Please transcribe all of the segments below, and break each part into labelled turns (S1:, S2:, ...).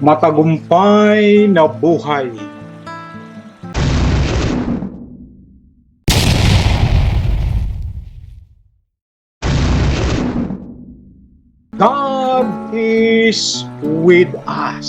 S1: matagumpay na buhay. God is with us.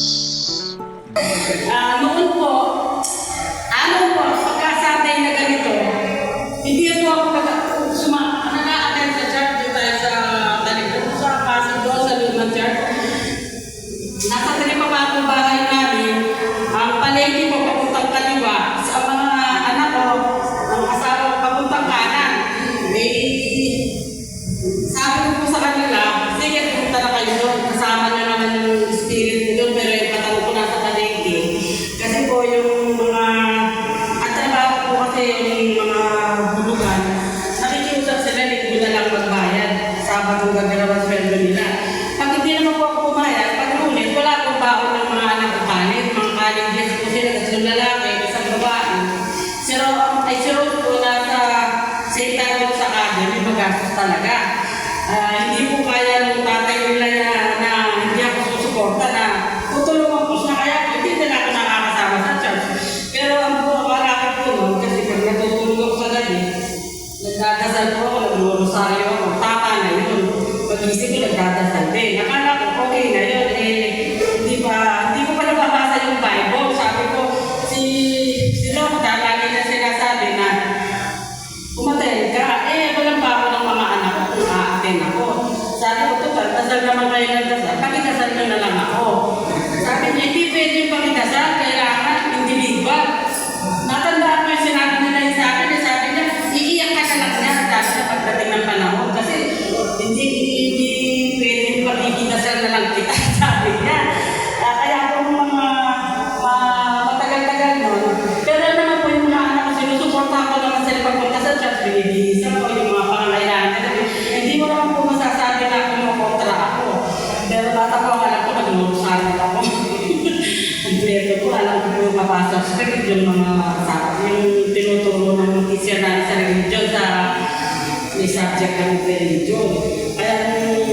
S2: yan ay magastos talaga. Uh, hindi po kaya ng tatay nila na, na hindi ako susuporta na tutulungan ko siya kaya hindi nila ako nakakasama sa church. Pero ang po marami po nun, kasi pag natutulog ako sa gabi, nagdadasal po ako, naglurosario ako, tama na yun. Pag-isip ko nagdadasal I am very joy. I am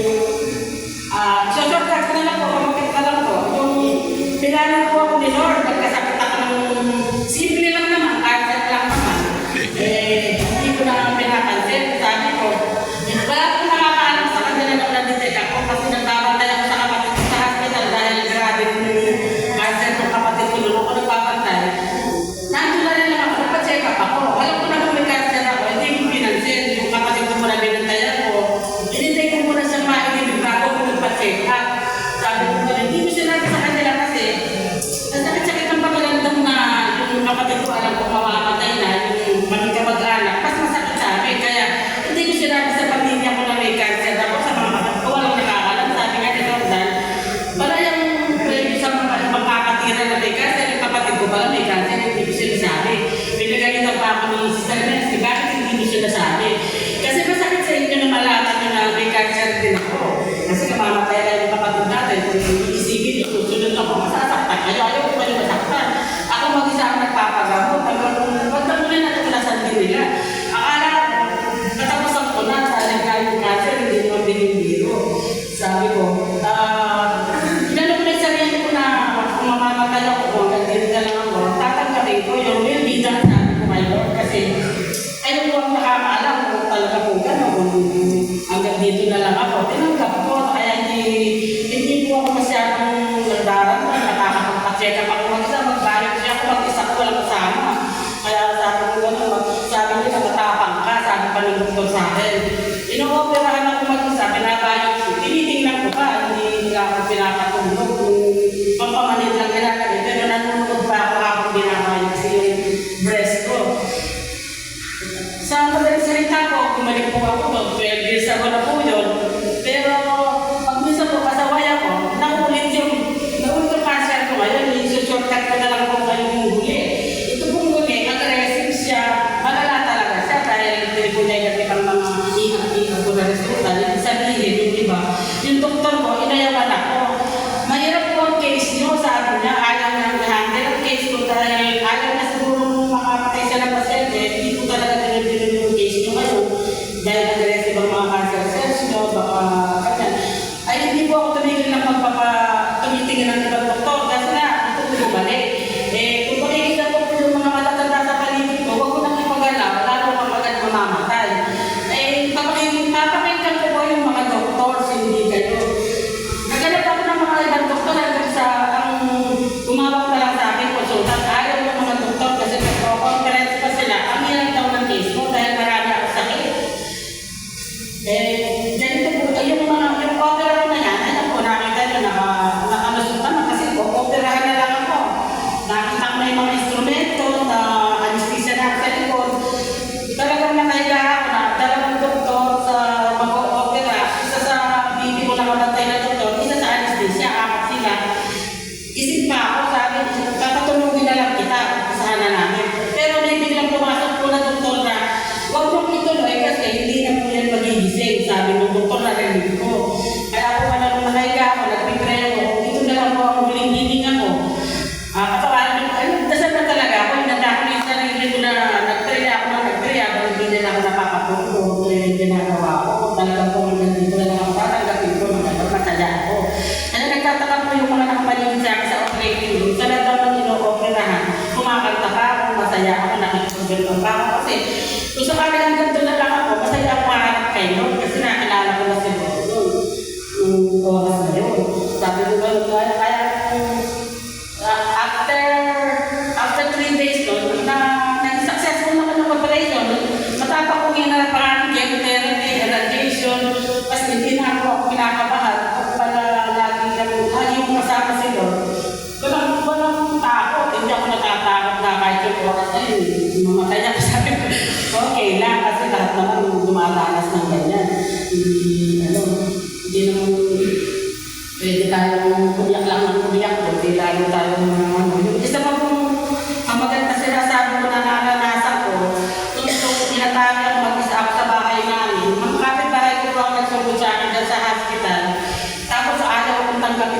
S2: Помоги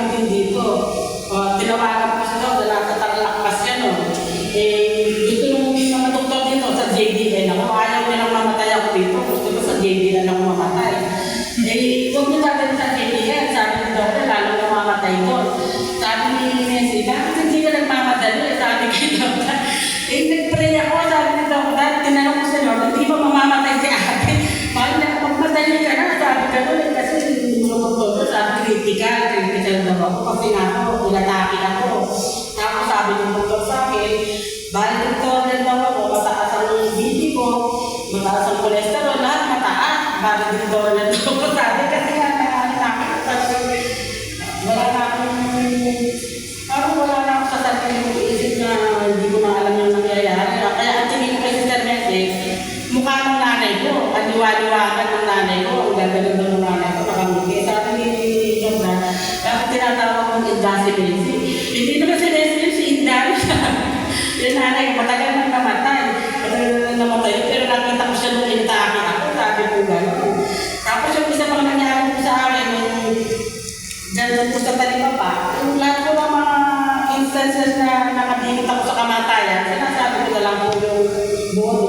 S2: natin dito. Nakakado din daw na doon sa atin kasi nga marami na ako sa Wala na akong, parang wala na ako sa sarili kong isip na hindi ko na yung nangyayari. Ah, kaya ang tingin ko kay Sister Mendez, mukha ng nanay ko, kaniwaliwakan ng nanay ko, ang gagawin ng nanay ko, nakamukha. Sa akin, hindi ko na, dapat tinatawag kong indasibility. Hindi naman si Leslie, si Indari siya. Yung nanay, matagal beses na nakadingit ako sa kamatayan, sinasabi ko na lang po yung buong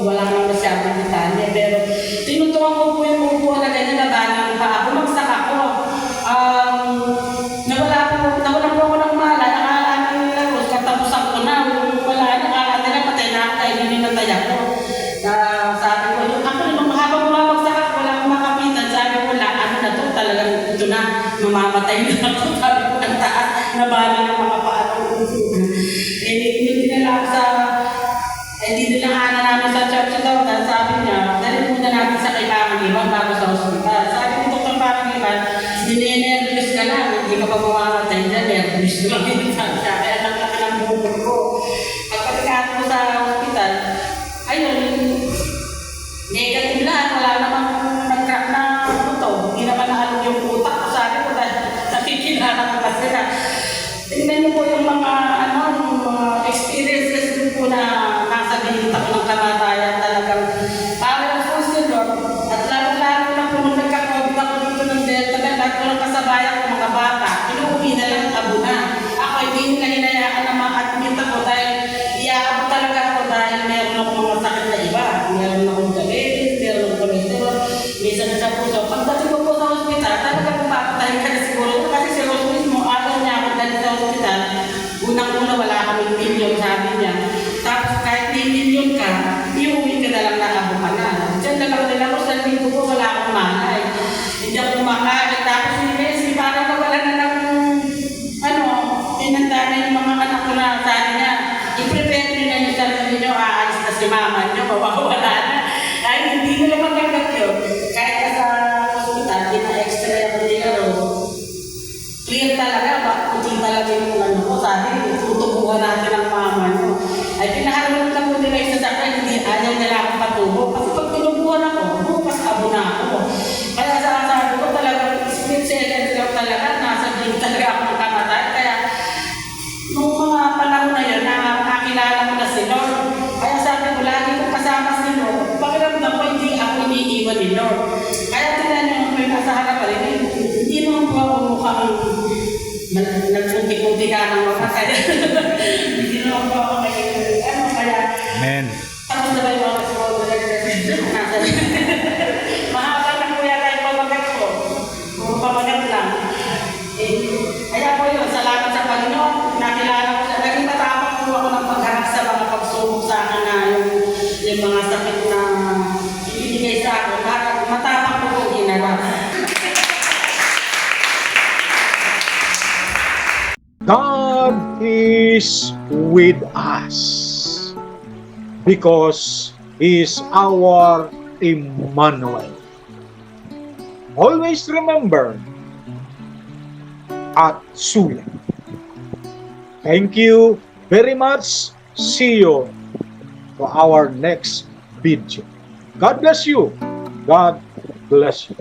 S2: yaman niya mawawala na. Dahil hindi nila mag Kaya tingnan niyo kung may nasa harapan, hindi, hindi naman po ako mukhang nagpunti-punti ka ng makasaya. hindi naman po ako
S1: Is with us because He is our Emmanuel. Always remember at Suya. Thank you very much. See you to our next video. God bless you. God bless you.